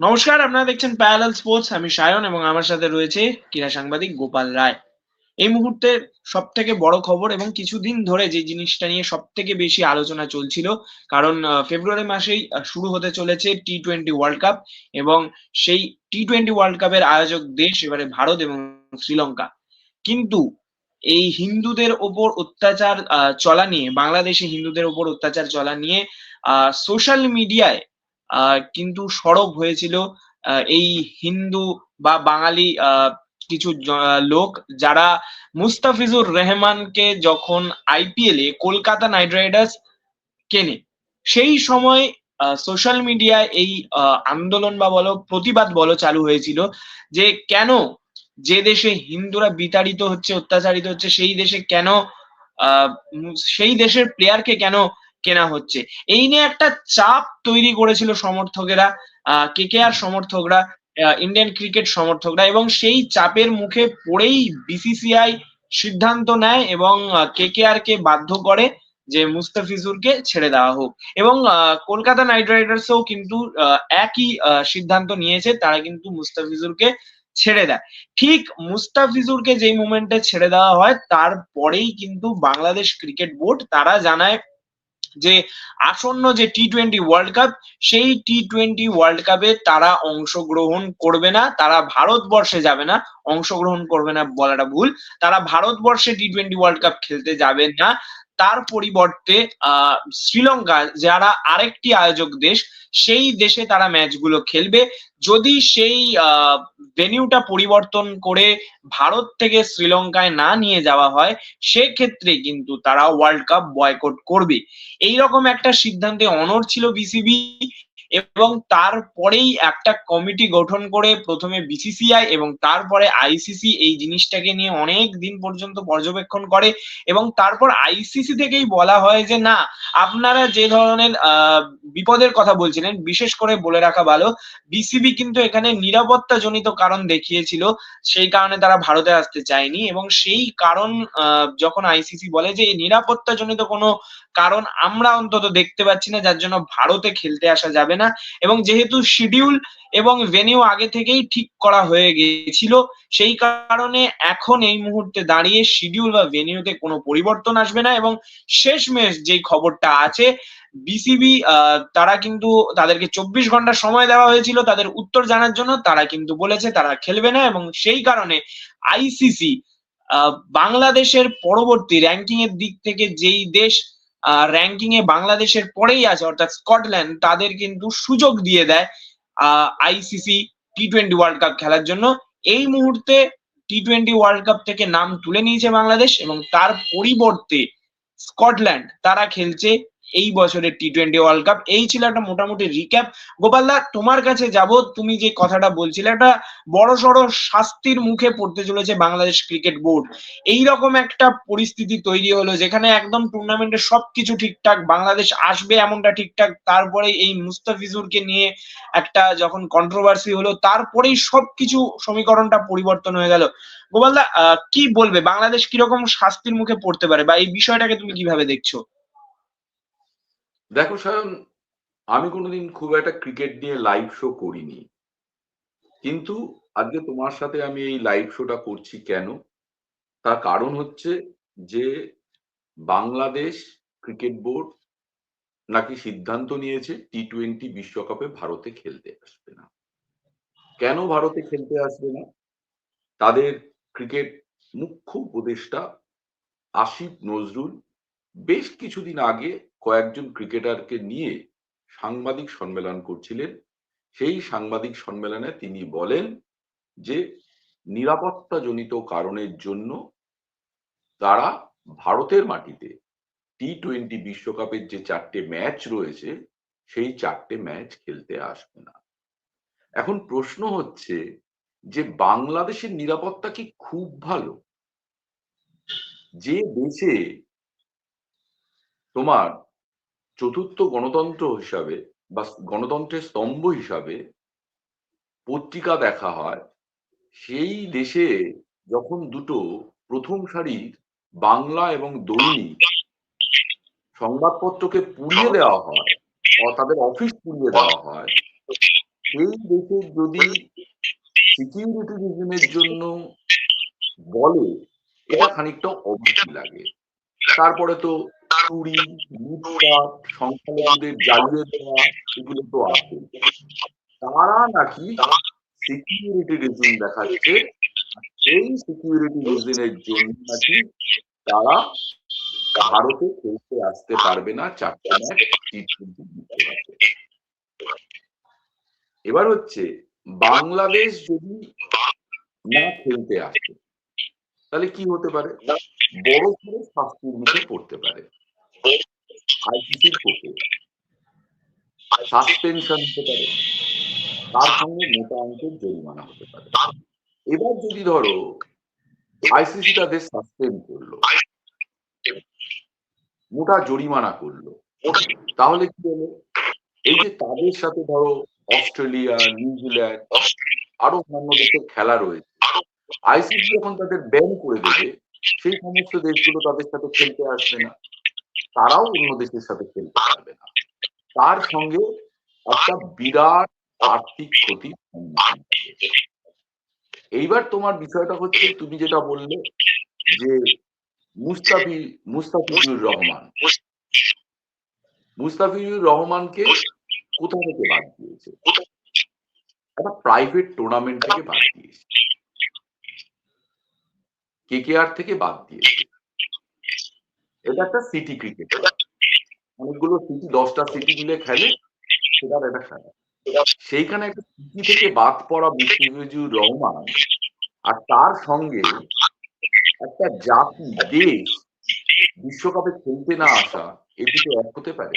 নমস্কার, আপনারা দেখছেন প্যারালাল স্পোর্টস আমি সায়ন এবং আমার সাথে রয়েছে ক্রীড়া সাংবাদিক গোপাল রায়। এই মুহূর্তে সব থেকে বড় খবর এবং কিছুদিন ধরে যে জিনিসটা নিয়ে সব থেকে বেশি আলোচনা চলছিল, কারণ ফেব্রুয়ারি মাসেই শুরু হতে চলেছে টি টোয়েন্টি ওয়ার্ল্ড কাপ এবং সেই টি টোয়েন্টি ওয়ার্ল্ড কাপের আয়োজক দেশ এবারে ভারত এবং শ্রীলঙ্কা। কিন্তু এই হিন্দুদের ওপর অত্যাচার চলা নিয়ে, বাংলাদেশে হিন্দুদের ওপর অত্যাচার চলা নিয়ে সোশ্যাল মিডিয়ায় কিন্তু সরব হয়েছিল আহ, এই হিন্দু বা বাঙালি আহ, কিছু লোক যারা মুস্তাফিজুর রহমানকে যখন আইপিএল কলকাতা নাইট রাইডার্স কেনে সেই সময় সোশ্যাল মিডিয়ায় এই আহ, আন্দোলন বা বলো প্রতিবাদ বলো চালু হয়েছিল যে কেন যে দেশে হিন্দুরা বিতাড়িত হচ্ছে অত্যাচারিত হচ্ছে সেই দেশে কেন আহ, সেই দেশের প্লেয়ারকে কেন কেনা হচ্ছে। এই নিয়ে একটা চাপ তৈরি করেছিল সমর্থকেরা কে কে আর সমর্থকরা ইন্ডিয়ান ক্রিকেট সমর্থকরা এবং সেই চাপের মুখে পড়েই বিসিসিআই সিদ্ধান্ত নেয় এবং কে কে আর কে বাধ্য করে যে মুস্তাফিজুরকে ছেড়ে দেওয়া হোক। এবং কলকাতা নাইট রাইডার্সও কিন্তু একই সিদ্ধান্ত নিয়েছে, তারা কিন্তু মুস্তাফিজুরকে ছেড়ে দেয়। ঠিক মুস্তাফিজুরকে যেই মুমেন্টে ছেড়ে দেওয়া হয়, তারপরেই কিন্তু বাংলাদেশ ক্রিকেট বোর্ড তারা জানায় যে আসন্ন যে টি টোয়েন্টি ওয়ার্ল্ড কাপ সেই টি টোয়েন্টি ওয়ার্ল্ড কাপে তারা অংশগ্রহণ করবে না, তারা ভারতবর্ষে যাবে না, অংশগ্রহণ করবে না বলাটা ভুল। তারা ভারতবর্ষে টি টোয়েন্টি ওয়ার্ল্ড কাপ খেলতে যাবে না। তার পরিবর্তে শ্রীলঙ্কা যারা আরেকটি আয়োজক দেশ, সেই দেশে তারা ম্যাচগুলো খেলবে। যদি সেই ভেনিউটা পরিবর্তন করে ভারত থেকে শ্রীলঙ্কায় না নিয়ে যাওয়া হয়, সেক্ষেত্রে কিন্তু তারা ওয়ার্ল্ড কাপ বয়কট করবে। এই রকম একটা সিদ্ধান্তে অনর ছিল বিসিবি এবং তারপরেই একটা কমিটি গঠন করে প্রথমে বিসিসিআই এবং তারপরে আইসিসি এই জিনিসটাকে নিয়ে অনেক দিন পর্যন্ত পর্যবেক্ষণ করে এবং তারপর আইসিসি থেকেই বলা হয় যে, না, আপনারা যে ধরনের বিপদের কথা বলছিলেন, বিশেষ করে বলে রাখা ভালো বিসিবি কিন্তু এখানে নিরাপত্তা জনিত কারণ দেখিয়েছিল, সেই কারণে তারা ভারতে আসতে চায়নি এবং সেই কারণ যখন আইসিসি বলে যে, এই নিরাপত্তা জনিত কোনো কারণ আমরা অন্তত দেখতে পাচ্ছি না, যার জন্য ভারতে খেলতে আসা যাবে না। এবং যেহেতু শিডিউল এবং ভেনিউ আগে থেকেই ঠিক করা হয়ে গিয়েছিল, সেই কারণে এখন এই মুহূর্তে দাঁড়িয়ে শিডিউল বা ভেনিউতে কোনো পরিবর্তন আসবে না এবং শেষমেশ যেই খবরটা আছে বিসিবি তারা কিন্তু তাদেরকে চব্বিশ ঘণ্টা সময় দেওয়া হয়েছিল, তাদের উত্তর জানার জন্য তারা কিন্তু বলেছে তারা খেলবে না এবং সেই কারণে আইসিসি বাংলাদেশের পরবর্তী র্যাঙ্কিং এর দিক থেকে যেই দেশ র্যাঙ্কিং এ বাংলাদেশের পরেই আছে, অর্থাৎ স্কটল্যান্ড তাদের কিন্তু সুযোগ দিয়ে দেয় ICC T twenty world cup খেলার জন্য। এই মুহূর্তে টি টোয়েন্টি ওয়ার্ল্ড কাপ থেকে নাম তুলে নিয়েছে বাংলাদেশ এবং তার পরিবর্তে স্কটল্যান্ড তারা খেলছে এই বছরের টি টোয়েন্টি ওয়ার্ল্ড কাপ এই ছিল একটা মোটামুটি রিক্যাপ গোপালদা তোমার কাছে যাব, তুমি যে কথাটা বলছিলে, একটা বড় সড়ো শাস্তির মুখে পড়তে চলেছে বাংলাদেশ ক্রিকেট বোর্ড এই রকম একটা পরিস্থিতি তৈরি হলো, যেখানে একদম টুর্নামেন্টের সবকিছু ঠিকঠাক, বাংলাদেশ আসবে এমনটা ঠিকঠাক, তারপরে এই মুস্তাফিজুরকে নিয়ে একটা যখন কন্ট্রোভার্সি হলো, তারপরেই সবকিছু সমীকরণটা পরিবর্তন হয়ে গেল। গোপালদা কি বলবে? বাংলাদেশ কীরকম শাস্তির মুখে পড়তে পারে? বা এই বিষয়টাকে তুমি কীভাবে দেখছ? দেখো সায়ন, আমি কোনোদিন খুব একটা ক্রিকেট নিয়ে লাইভ শো করিনি। কিন্তু আজকে তোমার সাথে আমি এই লাইভ শোটা করছি কেন? তার কারণ হচ্ছে যে বাংলাদেশ ক্রিকেট বোর্ড নাকি সিদ্ধান্ত নিয়েছে টি টোয়েন্টি বিশ্বকাপে ভারতে খেলতে আসবে না। কেন ভারতে খেলতে আসবে না? তাদের ক্রিকেট মুখ্য উপদেষ্টা আসিফ নজরুল বেশ কিছুদিন আগে কয়েকজন ক্রিকেটারকে নিয়ে সাংবাদিক সম্মেলন করছিলেন। সেই সাংবাদিক সম্মেলনে তিনি বলেন যে, নিরাপত্তাজনিত কারণের জন্য তারা ভারতের মাটিতে টি টোয়েন্টি বিশ্বকাপের যে চারটে ম্যাচ রয়েছে, সেই চারটে ম্যাচ খেলতে আসবে না। এখন প্রশ্ন হচ্ছে যে, বাংলাদেশের নিরাপত্তা কি খুব ভালো? যে দেশে তোমার চতুর্থ গণতন্ত্র হিসাবে বা গণতন্ত্রের স্তম্ভ হিসাবে পত্রিকা দেখা হয়। সেই দেশে যখন দুটো প্রথম সারির বাংলা এবং দৈনিক সংবাদপত্রকে পুড়িয়ে দেওয়া হয় তাদের অফিস পুড়িয়ে দেওয়া হয়, সেই দেশের যদি সিকিউরিটি রিজনের জন্য বলে, এটা খানিকটা অবাক লাগে। তারপরে তো চুরি, লুটপাট, সংখ্যালঘুদের জ্বালিয়ে দেওয়া, এগুলো তো আছে। তারা নাকি সিকিউরিটি রিজন দেখাচ্ছে সেই সিকিউরিটি রিজনের জন্য নাকি তারা ভারতে খেলতে আসতে পারবে না, চারটে ম্যাচ এবার হচ্ছে, বাংলাদেশ যদি না খেলতে আসে, তাহলে কি হতে পারে? বড় করে শাস্তির মুখে পড়তে পারে। আইসিসির কোর্টে সাসপেনশন হতে পারে। তার সঙ্গে মোটা অঙ্কের জরিমানা হতে পারে। এবার যদি ধরো আইসিসি তাদের সাসপেন্ড করল। মোটা জরিমানা করল। তাহলে কি হলো? এই যে তাদের সাথে ধরো, অস্ট্রেলিয়া, নিউজিল্যান্ড, আরও অন্যান্য দেশের খেলা রয়েছে। আইসিসি যখন তাদের ব্যান করে দেবে, সেই সমস্ত দেশগুলো তাদের সাথে খেলতে আসবে না। তারাও অন্য দেশের সাথে খেলতে পারবে না। তার সঙ্গে একটা বিরাট আর্থিক হবে। এইবার তোমার বিষয়টা হচ্ছে, তুমি যেটা বললে যে মুস্তাফি, মুস্তাফিজুর রহমান। মুস্তাফিজুর রহমানকে কোথা থেকে বাদ দিয়েছে? একটা প্রাইভেট টুর্নামেন্ট থেকে বাদ দিয়েছে। কেকেআর থেকে বাদ দিয়েছে? এটা একটা সিটি ক্রিকেট অনেকগুলো সিটি দশটা সিটি মিলে খেলে সেটার একটা খেলা। সেইখানে একটা সিটি থেকে বাদ পড়া মুস্তাফিজুর রহমান আর তার সঙ্গে একটা জাতি, দেশ বিশ্বকাপে খেলতে না আসা এ দুটো এক হতে পারে।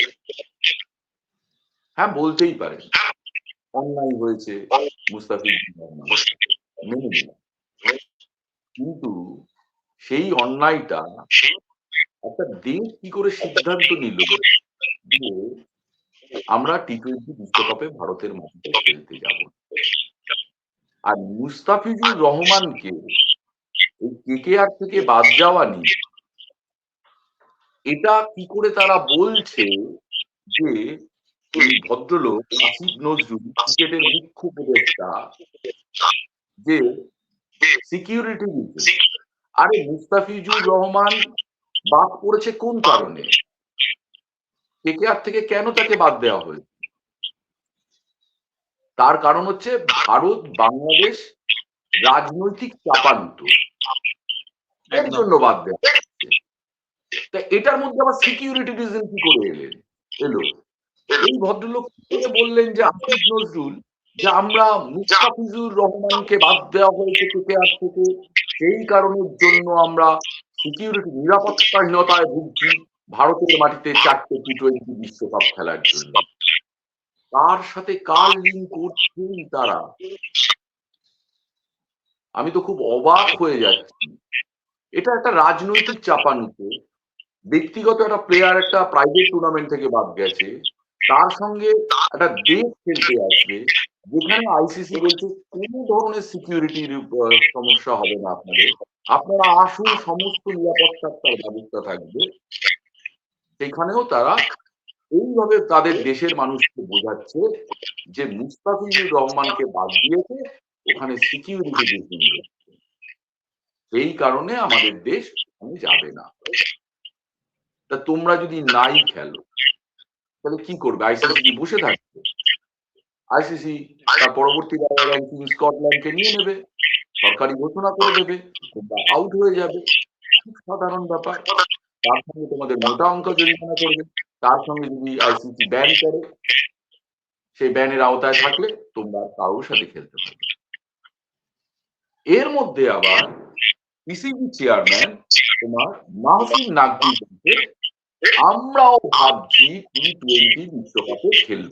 হ্যাঁ বলতেই পারে। অন্যায় হয়েছে মুস্তাফিজুর রহমান। মেনে কিন্তু সেই অন্যায়টা একটা দেশ কি করে সিদ্ধান্ত নিল যে আমরা টি টোয়েন্টি বিশ্বকাপে ভারতের মাটিতে খেলতে যাব? আর মুস্তাফিজুর রহমানকে এই কেকেআর থেকে বাদ যাওয়া নিয়ে এটা কি করে তারা বলছে যে এই ভদ্রলোক আসিফ নজরুল ক্রিকেটের মুখ্য উপদেষ্টা যে সিকিউরিটি আরে মুস্তাফিজুর রহমান বাদ পড়েছে কোন কারণে? কেকেআর থেকে কেন তাকে বাদ দেওয়া হয়েছে তার কারণ হচ্ছে ভারত বাংলাদেশ রাজনৈতিক চাপান্ত। এর জন্য বাদ দেওয়া তা এটার মধ্যে আবার সিকিউরিটি রিজন কি করে এলেন? এলো। এই ভদ্রলোক বললেন যে আসিফ নজরুল যে আমরা মুস্তাফিজুর রহমানকে বাদ দেওয়া হয়েছে কেকেআর থেকে সেই কারণের জন্য আমরা সিকিউরিটি নিরাপত্তাহীনতায় ভুগছি ভারতের মাটিতে চারটে টি টোয়েন্টি বিশ্বকাপ খেলার জন্য। তার সাথে কার লিঙ্ক করছেন তারা? আমি তো খুব অবাক হয়ে যাচ্ছি। এটা একটা রাজনৈতিক চাপানিতে, ব্যক্তিগত একটা প্লেয়ার একটা প্রাইভেট টুর্নামেন্ট থেকে বাদ গেছে। তার সঙ্গে একটা দেশ খেলতে আসবে যেখানে আইসিসি বলছে কোনো ধরনের সিকিউরিটির সমস্যা হবে না আপনাদের। আপনারা আসুন সমস্ত নিরাপত্তার তার ব্যবস্থা থাকবে। সেখানেও তারা এইভাবে তাদের দেশের মানুষকে বোঝাচ্ছে যে মুস্তাফিজুর রহমানকে বাদ দিয়েছে ওখানে সিকিউরিটি রিজন সেই কারণে আমাদের দেশ ওখানে যাবে না। তা তোমরা যদি নাই খেলো তাহলে কি করবে? আইসিসি বসে থাকবে। আইসিসি তার পরবর্তী র্যাঙ্কিং স্কটল্যান্ডকে নিয়ে নেবে। সরকারি ঘোষণা করে দেবে। তোমরা আউট হয়ে যাবে। সাধারণ ব্যাপার। তার সঙ্গে তোমাদের মোটা অঙ্ক জরিমানা করবে। তার সঙ্গে যদি আইসিসি ব্যান করে সেই ব্যানের আওতায় থাকলে তোমরা কারোর সাথে খেলতে পারবে এর মধ্যে আবার পিসিবি চেয়ারম্যান তোমার মাহসিন নাকভি আমরাও ভাবছি টি টোয়েন্টি বিশ্বকাপে খেলব।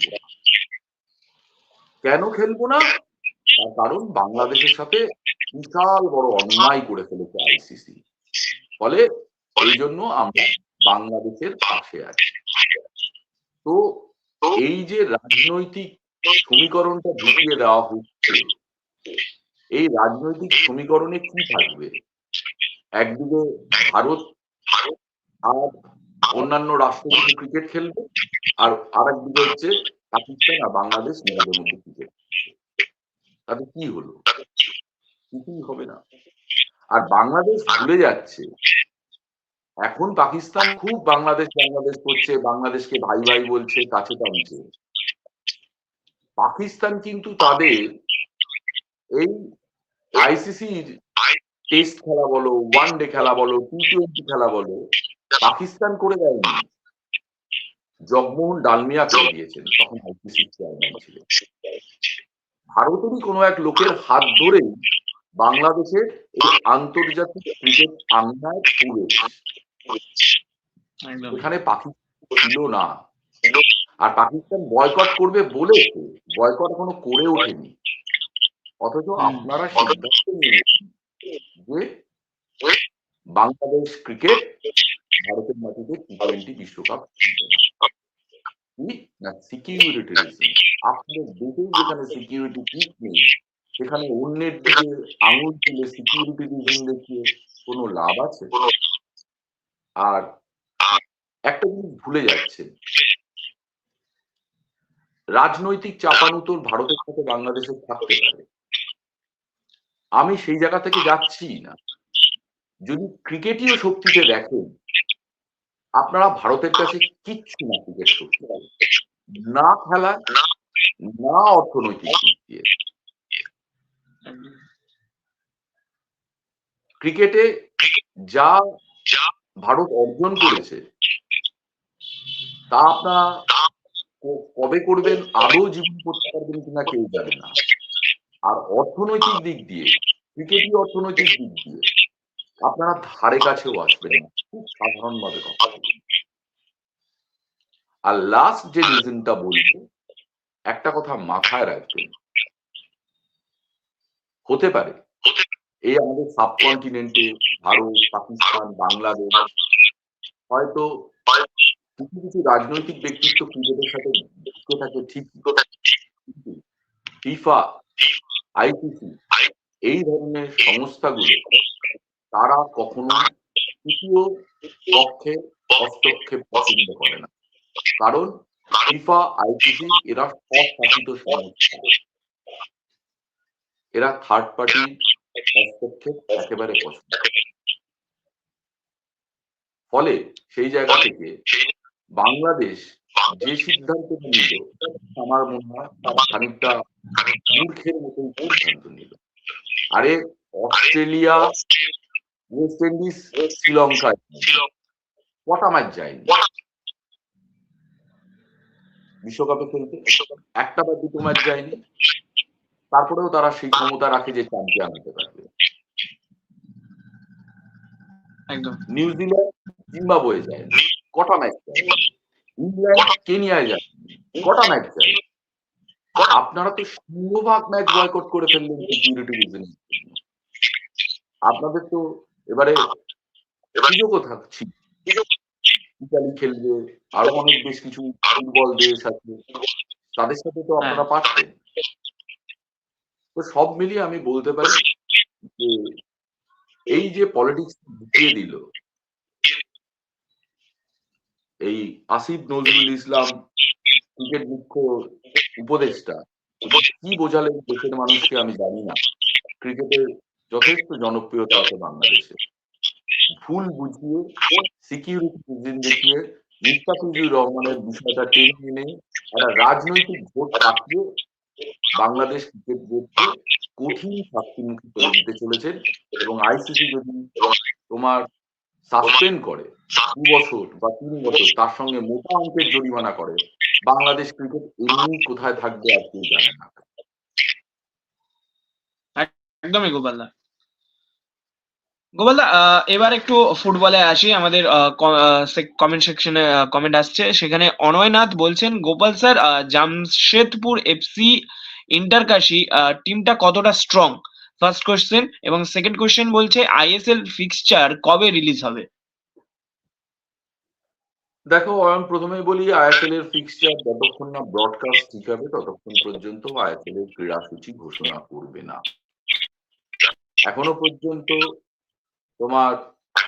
কেন খেলব না? তার কারণ বাংলাদেশের সাথে বিশাল বড় অন্যায় করে ফেলেছে আইসিসি। ফলে এই জন্য আমরা বাংলাদেশের পাশে আছি। তো এই যে রাজনৈতিক সমীকরণটা ঢুকিয়ে দেওয়া হচ্ছে, এই রাজনৈতিক সমীকরণে কি থাকবে? একদিকে ভারত, আর অন্যান্য রাষ্ট্রগুলো ক্রিকেট খেলবে, আর আরেকদিকে হচ্ছে পাকিস্তান আর বাংলাদেশ নিজেদের মধ্যে ক্রিকেট তাতে কি হলো? কিছুই হবে না। আর বাংলাদেশ ভুলে যাচ্ছে। এখন পাকিস্তান খুব বাংলাদেশ বাংলাদেশ করছে, বাংলাদেশকে ভাই ভাই বলছে, কাছে টানছে। পাকিস্তান কিন্তু তাদের এই আইসিসির টেস্ট খেলা বলো ওয়ান ডে খেলা বলো টি টোয়েন্টি খেলা বলো পাকিস্তান করে দেয়নি। জগমোহন ডালমিয়া করে দিয়েছেন তখন আইসিসির চেয়ারম্যান ছিলেন ভারতেরই কোনো এক লোকের হাত ধরেই বাংলাদেশের এই আন্তর্জাতিক ক্রিকেট আঙ্গনায় পুরে এখানে পাকিস্তান ছিল না। আর পাকিস্তান বয়কট করবে বলে বয়কট এখনও করে ওঠেনি। অথচ। আপনারা সিদ্ধান্ত নিয়েছেন যে বাংলাদেশ ক্রিকেট ভারতের মাটিতে টি টোয়েন্টি বিশ্বকাপ না। সিকিউরিটি আপনাদের দেশেই যেখানে সিকিউরিটি ঠিক নেই সেখানে অন্যের দিকে আঙুল তুলে সিকিউরিটি রিজন দেখিয়ে কোনো লাভ আছে? আর একটা জিনিস ভুলে যাচ্ছেন। রাজনৈতিক চাপানুতোর ভারতের সাথে বাংলাদেশের থাকতে পারে। আমি সেই জায়গা থেকে যাচ্ছি না। যদি ক্রিকেটীয় শক্তিতে দেখেন আপনারা ভারতের কাছে কিচ্ছু না ক্রিকেট শক্তি না খেলা, না অর্থনৈতিক দিক দিয়ে। ক্রিকেটে যা ভারত অর্জন করেছে, তা আপনারা কবে করবেন, আদৌ জীবন করতে পারবেন কিনা কেউ জানে না। আর অর্থনৈতিক দিক দিয়ে, ক্রিকেটই অর্থনৈতিক দিক দিয়ে আপনারা ধারে কাছেও আসবেন না। খুব সাধারণ ভাবে কথা। আর লাস্ট যে রিজনটা বলব, একটা কথা মাথায় রাখবেন। হতে পারে। এই আমাদের সাবকন্টিনেন্টে ভারত, পাকিস্তান, বাংলাদেশ, হয়তো কিছু কিছু রাজনৈতিক ব্যক্তিত্ব ক্রিকেটের সাথে যুক্ত থাকে ঠিক। ফিফা আইসিসি এই ধরনের সংস্থাগুলো তারা কখনো তৃতীয় পক্ষে হস্তক্ষেপ পছন্দ করে না। কারণ ফিফা আইসিসি এরা স্বশাসিত সংস্থা এরা থার্ড পার্টি হস্তক্ষেপ একেবারে পছন্দ ফলে সেই জায়গা থেকে বাংলাদেশ যে সিদ্ধান্ত নিল আমার মনে হয় তার খানিকটা মূর্খের মতোই সিদ্ধান্ত নিল। আরে অস্ট্রেলিয়া ওয়েস্ট ইন্ডিজ শ্রীলঙ্কায় কটা ম্যাচ যায়নি বিশ্বকাপে খেলতে? একটা বা দুটো ম্যাচ যায়নি তারপরেও তারা সেই ক্ষমতা রাখে যে চ্যাম্পিয়ন হতে পারবে। একদম। নিউজিল্যান্ড জিম্বাবুয়ে যায়। কটা ম্যাচ যায়? ইংল্যান্ড কেনিয়ায় যায়। কটা ম্যাচ যায়? আপনারা তো সিংহভাগ ম্যাচ বয়কট করে ফেললেন সিকিউরিটি রিজন আপনাদের তো এবারে সুযোগও থাকছি। ইতালি খেলবে আরও অনেক বেশ কিছু ফুটবল দেশ আছে। তাদের সাথে তো আপনারা পাচ্ছেন। তো সব মিলিয়ে আমি বলতে পারি যে এই যে পলিটিক্স ঢুকিয়ে দিল এই আসিফ নজরুল ইসলাম ক্রিকেট মুখ্য উপদেষ্টা। কি বোঝালেন দেশের মানুষকে আমি জানি না। ক্রিকেটের যথেষ্ট জনপ্রিয়তা আছে বাংলাদেশে। ভুল বুঝিয়ে সিকিউরিটি দেখিয়ে মুস্তাফিজুর রহমানের বিষয়টা টেনে এনে একটা রাজনৈতিক ভোট পাঠিয়ে বাংলাদেশ ক্রিকেট বোর্ডকে কঠিন শাস্তির মুখে করে দিতে চলেছেন এবং আইসিসি যদি তোমার সাসপেন্ড করে দু বছর বা তিন বছর, তার সঙ্গে মোটা অঙ্কের জরিমানা করে, বাংলাদেশ ক্রিকেট এমনি কোথায় থাকবে আর কেউ জানে না। একদমই গোপালদা গোপালদা এবার একটু ফুটবলে আসি। আমাদের কমেন্ট সেকশনে কমেন্ট আসছে। সেখানে অনয়নাথ বলছেন, গোপাল স্যার জামশেদপুর এফসি ইন্টারকাশি টিমটা কতটা স্ট্রং ফার্স্ট কোশ্চেন এবং সেকেন্ড কোশ্চেন বলছে আইএসএল ফিক্সচার কবে রিলিজ হবে? দেখো, আমি প্রথমেই বলি আইএসএল এর ফিক্সচার যতক্ষণ না ব্রডকাস্ট ঠিক হবে, ততক্ষণ পর্যন্ত আইএসএল এর ক্রীড়াসূচি ঘোষণা করবে না। এখনও পর্যন্ত তোমার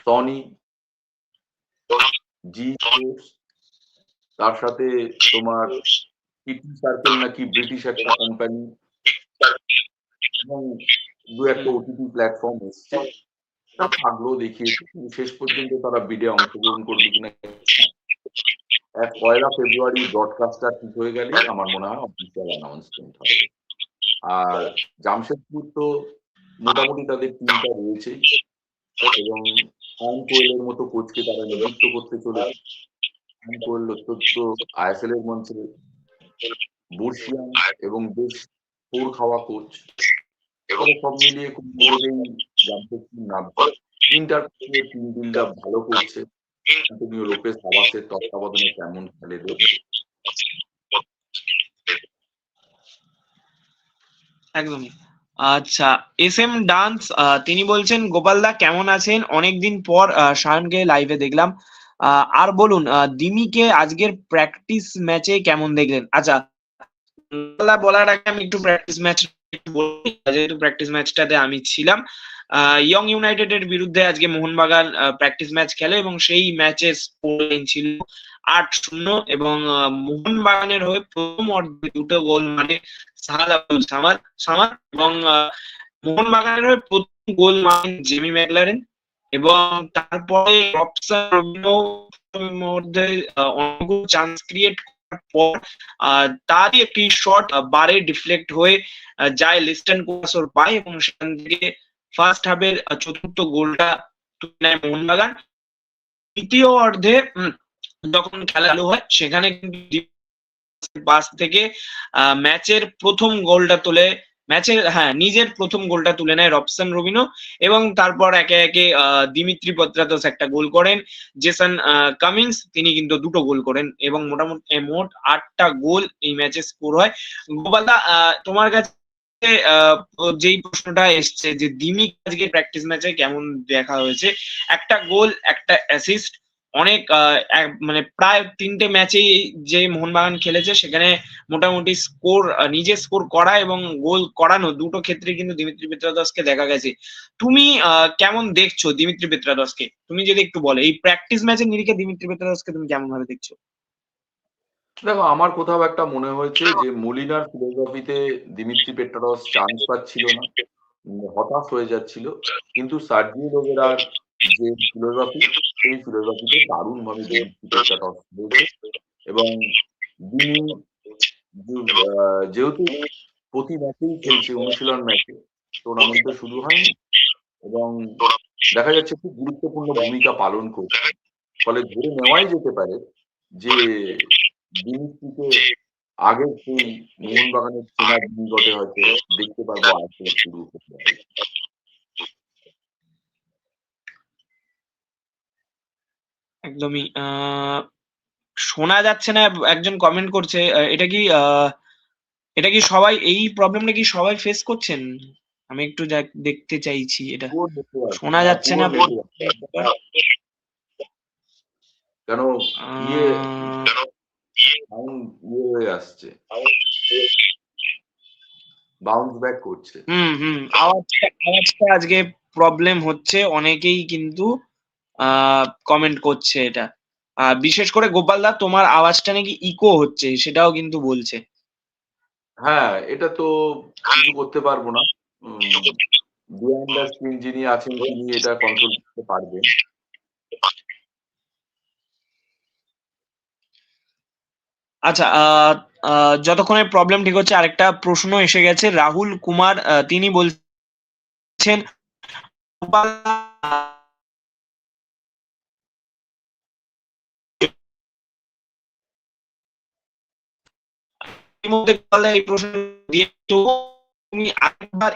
সনি জি তার সাথে তোমার কিটি সার্কেল নাকি ব্রিটিশ একটা কোম্পানি এবং দু একটা ওটিটি প্ল্যাটফর্ম এসছে। থাকলেও দেখিয়েছে শেষ পর্যন্ত তারা বিডে অংশগ্রহণ করবে কিনা এক পয়লা ফেব্রুয়ারি ব্রডকাস্টটা ঠিক হয়ে গেলে আমার মনে হয় অফিসিয়াল অ্যানাউন্সমেন্ট হবে। আর জামশেদপুর তো মোটামুটি তাদের টিমটা রয়েছেই। এবং আয়ন কোয়েলের মতো কোচকে তারা নিযুক্ত করতে চলেছে। আয়ন কোয়েল অত্যন্ত আইএসএল এর মঞ্চে এবং বেশ পোর খাওয়া কোচ এবং সব মিলিয়ে খুব বড়ই জামশেদপুর টিম বিল্ড আপ ভালো করছে। অ্যান্টনিও লোপেস আবাসের তত্ত্বাবধানে কেমন খেলে দেখবে একদমই। আচ্ছা এস এম ডান্স তিনি বলছেন গোপালদা কেমন আছেন? অনেকদিন পর সায়নকে লাইভে দেখলাম। আর বলুন দিমিকে আজকের প্র্যাকটিস ম্যাচে কেমন দেখলেন? আচ্ছা বলার আগে আমি একটু প্র্যাকটিস ম্যাচ যেহেতু প্র্যাকটিস ম্যাচটাতে আমি ছিলাম ইয়ং ইউনাইটেডের বিরুদ্ধে আজকে মোহনবাগান প্র্যাকটিস ম্যাচ খেলে এবং সেই ম্যাচের স্কোর ছিল। আট শূন্য এবং মোহনবাগানের হয়ে প্রথম অর্ধে দুটো গোল মানে সাহাদ আব্দুল সামাদ সামাদ এবং মোহনবাগানের হয়ে প্রথম গোল মানে জেমি ম্যাকলারেন এবং তারপরে মধ্যে অনেকগুলো চান্স ক্রিয়েট করার পর তারই একটি শট বারে ডিফ্লেক্ট হয়ে যায় লিস্টন কোয়াসোর পায় এবং সেখান থেকে ফার্স্ট হাফের চতুর্থ গোলটা তুলে নেয় মোহনবাগান। দ্বিতীয় অর্ধে যখন খেলা চালু হয় সেখানে পাস থেকে ম্যাচের প্রথম গোলটা তুলে ম্যাচের হ্যাঁ নিজের প্রথম গোলটা তুলে নেয় রবসন রবিনো এবং তারপর একে একে দিমিত্রি পত্রাতস একটা গোল করেন। জেসন আহ, কামিন্স তিনি কিন্তু দুটো গোল করেন এবং মোটামুটি মোট আটটা গোল এই ম্যাচে স্কোর হয়। গোপালদা তোমার কাছে যেই প্রশ্নটা এসছে যে দিমিক আজকে প্র্যাকটিস ম্যাচে কেমন দেখা হয়েছে? একটা গোল একটা অ্যাসিস্ট অনেক মানে প্রায় তিনটে ম্যাচেই যে মোহনবাগান খেলেছে, সেখানে মোটামুটি স্কোর নিজে স্কোর করা এবং গোল করানো দুটো ক্ষেত্রে কিন্তু দিমিত্রি পেত্রাদসকে দেখা গেছে। তুমি কেমন দেখছ দিমিত্রি পেত্রাদসকে? তুমি যদি একটু বলো, এই প্র্যাকটিস ম্যাচের নিরিখে দিমিত্রি পেত্রাদসকে তুমি কেমন ভাবে দেখছ? দেখো, আমার কোথাও একটা মনে হয়েছে যে মলিনার ফিলোসফিতে দিমিত্রি পেট্রারস চান্স পাচ্ছিল না হতাশ হয়ে যাচ্ছিল। কিন্তু সার্জিও লোবেরার যে ফিলোসফি সেই ফিলোসফিতে দারুণ ভাবে দিমিত্রি পেট্রারস এবং তিনি যেহেতু প্রতি ম্যাচেই খেলছে অনুশীলন ম্যাচে টুর্নামেন্টে শুরু হয়নি এবং দেখা যাচ্ছে খুব গুরুত্বপূর্ণ ভূমিকা পালন করছে। ফলে ধরে নেওয়াই যেতে পারে যে দিমিত্রিকে আগের সেই মোহনবাগানের চেনা নিকটে হয়তো দেখতে পারব আসলে শুরু করতে একদমই আহ, শোনা যাচ্ছে না একজন কমেন্ট করছে এটা কি এটা কি সবাই এই প্রবলেমটা কি সবাই ফেস করছেন আমি একটু দেখতে চাইছি এটা। শোনা যাচ্ছে না। কেন ইয়ে ইয়ে হয়ে আসছে বাউন্স ব্যাক করছে হুম হুম আওয়াজটা আওয়াজটা আজকে প্রবলেম হচ্ছে অনেকেই কিন্তু কমেন্ট করছে এটা। আহ, বিশেষ করে গোপালদা তোমার আওয়াজটা নাকি ইকো হচ্ছে সেটাও কিন্তু বলছে। হ্যাঁ এটা তো কিছু করতে পারব না। বিহাইন্ড দ্য স্ক্রিন যিনি আছেন তিনি এটা কন্ট্রোল করতে পারবেন আচ্ছা আহ, আহ, যতক্ষণে প্রবলেম ঠিক হচ্ছে আরেকটা প্রশ্ন এসে গেছে। রাহুল কুমার তিনি বলছেন এর এই প্রশ্ন দিয়ে তো তুমি আরেকবার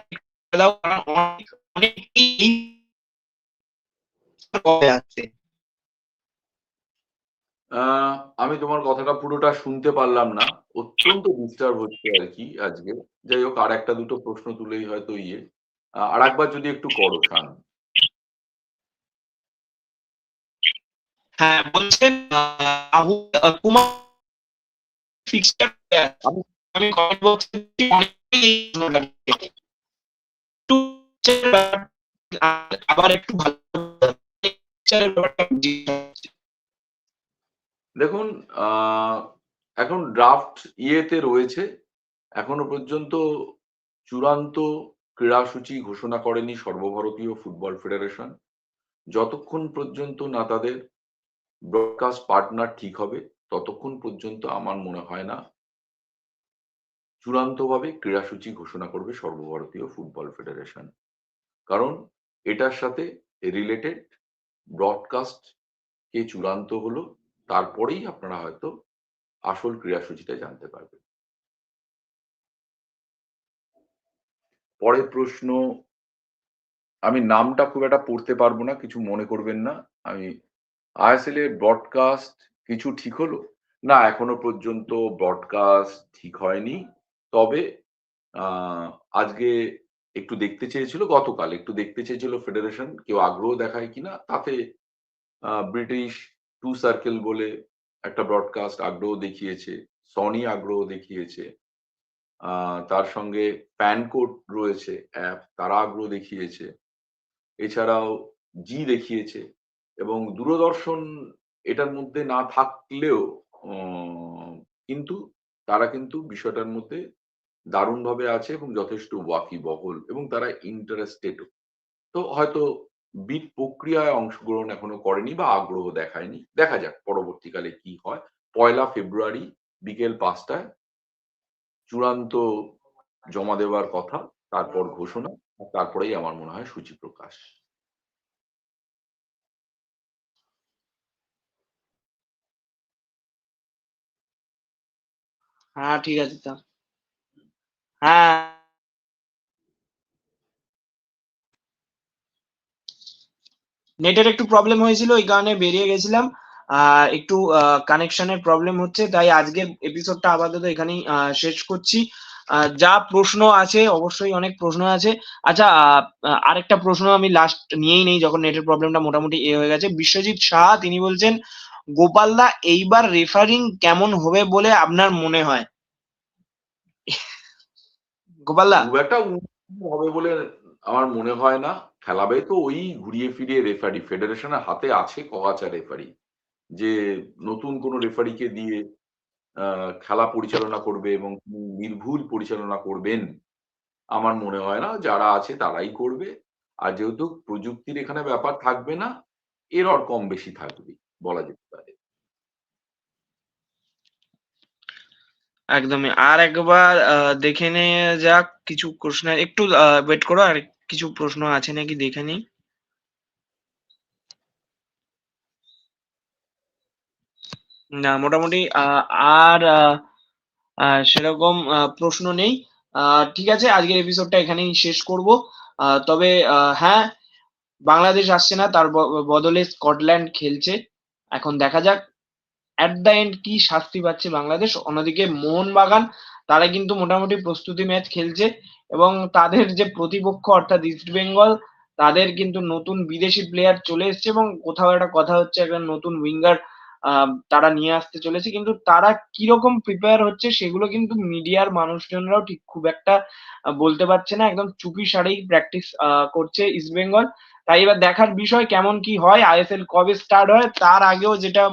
দাও কারণ অনেক আসছে আহ, আমি তোমার কথাটা পুরোটা শুনতে পারলাম না। অত্যন্ত ডিস্টার্ব হচ্ছে আর কি আজকে। যাই হোক আর একটা দুটো প্রশ্ন তুলেই হয়তো ইয়ে। আর একবার যদি একটু করো শান। হ্যাঁ বলছেন কুমার দেখুন এখন ড্রাফট ইয়েতে রয়েছে। এখনও পর্যন্ত চূড়ান্ত ক্রীড়াসূচি ঘোষণা করেনি সর্বভারতীয় ফুটবল ফেডারেশন। যতক্ষণ পর্যন্ত না তাদের ব্রডকাস্ট পার্টনার ঠিক হবে ততক্ষণ পর্যন্ত আমার মনে হয় না। চূড়ান্তভাবে ক্রীড়াসূচি ঘোষণা করবে সর্বভারতীয় ফুটবল ফেডারেশন। কারণ এটার সাথে রিলেটেড ব্রডকাস্ট কে চূড়ান্ত হলো, তারপরেই আপনারা হয়তো আসল ক্রীড়াসূচিটা জানতে পারবেন। পরের প্রশ্ন, আমি নামটা খুব একটা পড়তে পারব না, কিছু মনে করবেন না। আমি আইএসএল এর ব্রডকাস্ট কিছু ঠিক হলো? না, এখনও পর্যন্ত ব্রডকাস্ট ঠিক হয়নি। তবে আজকে একটু দেখতে চেয়েছিল, গতকাল একটু দেখতে চেয়েছিল ফেডারেশন কেউ আগ্রহ দেখায় কিনা? তাতে ব্রিটিশ টু সার্কেল বলে একটা ব্রডকাস্ট আগ্রহ দেখিয়েছে সনি আগ্রহ দেখিয়েছে। তার সঙ্গে প্যান কোড রয়েছে অ্যাপ তারা আগ্রহ দেখিয়েছে। এছাড়াও জি দেখিয়েছে এবং দূরদর্শন এটার মধ্যে না থাকলেও কিন্তু তারা কিন্তু বিষয়টার মধ্যে দারুণভাবে আছে এবং যথেষ্ট ওয়াকিবহল এবং তারা ইন্টারেস্টেড তো হয়তো বিট প্রক্রিয়ায় অংশগ্রহণ এখনও করেনি বা আগ্রহ দেখায়নি। দেখা যাক পরবর্তীকালে কি হয়। পয়লা ফেব্রুয়ারি বিকেল পাঁচটায় চূড়ান্ত জমা দেওয়ার কথা, তারপর ঘোষণা তারপরেই আমার মনে হয় সূচি প্রকাশ। হ্যাঁ ঠিক আছে তা হ্যাঁ। নেটের একটু প্রবলেম হয়েছিল ওই কারণে বেরিয়ে গেছিলাম। একটু কানেকশনের প্রবলেম হচ্ছে, তাই আজকের এপিসোডটা আপাতত এখানেই শেষ করছি। যা প্রশ্ন আছে, অবশ্যই অনেক প্রশ্ন আছে। আচ্ছা আরেকটা প্রশ্ন আমি লাস্ট নিয়েই নেই, যখন নেটের প্রবলেমটা মোটামুটি এ হয়ে গেছে। বিশ্বজিৎ শাহ, তিনি বলছেন গোপালদা এইবার রেফারিং কেমন হবে বলে আপনার মনে হয়? গোপালদা খুব একটা হবে বলে আমার মনে হয় না। খেলাবে তো ওই ঘুরিয়ে ফিরিয়ে রেফারি ফেডারেশনের হাতে আছে কগাচা রেফারি যে নতুন কোন রেফারিকে দিয়ে খেলা পরিচালনা করবে এবং নির্ভুল পরিচালনা করবেন, আমার মনে হয় না। যারা আছে তারাই করবে। আর যেহেতু প্রযুক্তির এখানে ব্যাপার থাকবে না এরর কম বেশি থাকবে। বলা যেতে পারে। একদমই। আর একবার দেখে নে যাক কিছু প্রশ্ন। একটু ওয়েট করো, আর কিছু প্রশ্ন আছে নাকি দেখে নিই। না, মোটামুটি আর সেরকম প্রশ্ন নেই। ঠিক আছে, আজকের এপিসোডটা এখানেই শেষ করব। তবে হ্যাঁ বাংলাদেশ আসছে না, তার বদলে স্কটল্যান্ড খেলছে। এখন দেখা যাক অ্যাট দ্য এন্ড কি শাস্তি পাচ্ছে বাংলাদেশ? অন্যদিকে মোহনবাগান, তারা কিন্তু মোটামুটি প্রস্তুতি ম্যাচ খেলছে এবং তাদের যে প্রতিপক্ষ অর্থাৎ ইস্ট বেঙ্গল তাদের কিন্তু নতুন বিদেশি প্লেয়ার চলে এসছে এবং কোথাও একটা কথা হচ্ছে, একটা নতুন উইঙ্গার তারা নিয়ে আসতে চলেছে। কিন্তু তারা কীরকম প্রিপেয়ার হচ্ছে সেগুলো কিন্তু মিডিয়ার মানুষজনরাও ঠিক খুব একটা বলতে পারছে না। একদম চুপি সারেই প্র্যাকটিস করছে ইস্ট বেঙ্গল তাই এবার দেখার বিষয় কেমন কি হয়? আইএসএল কবে স্টার্ট হয়? তার আগেও যেটা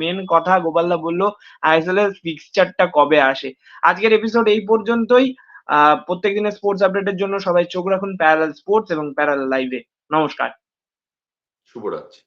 মেন কথা গোপালদা বলল আইএসএল এর ফিক্সচারটা কবে আসে? আজকের এপিসোড এই পর্যন্তই। প্রত্যেক দিনের স্পোর্টস আপডেটের জন্য সবাই চোখ রাখুন প্যারাল স্পোর্টস এবং প্যারাল লাইভে নমস্কার। শুভরাত্রি।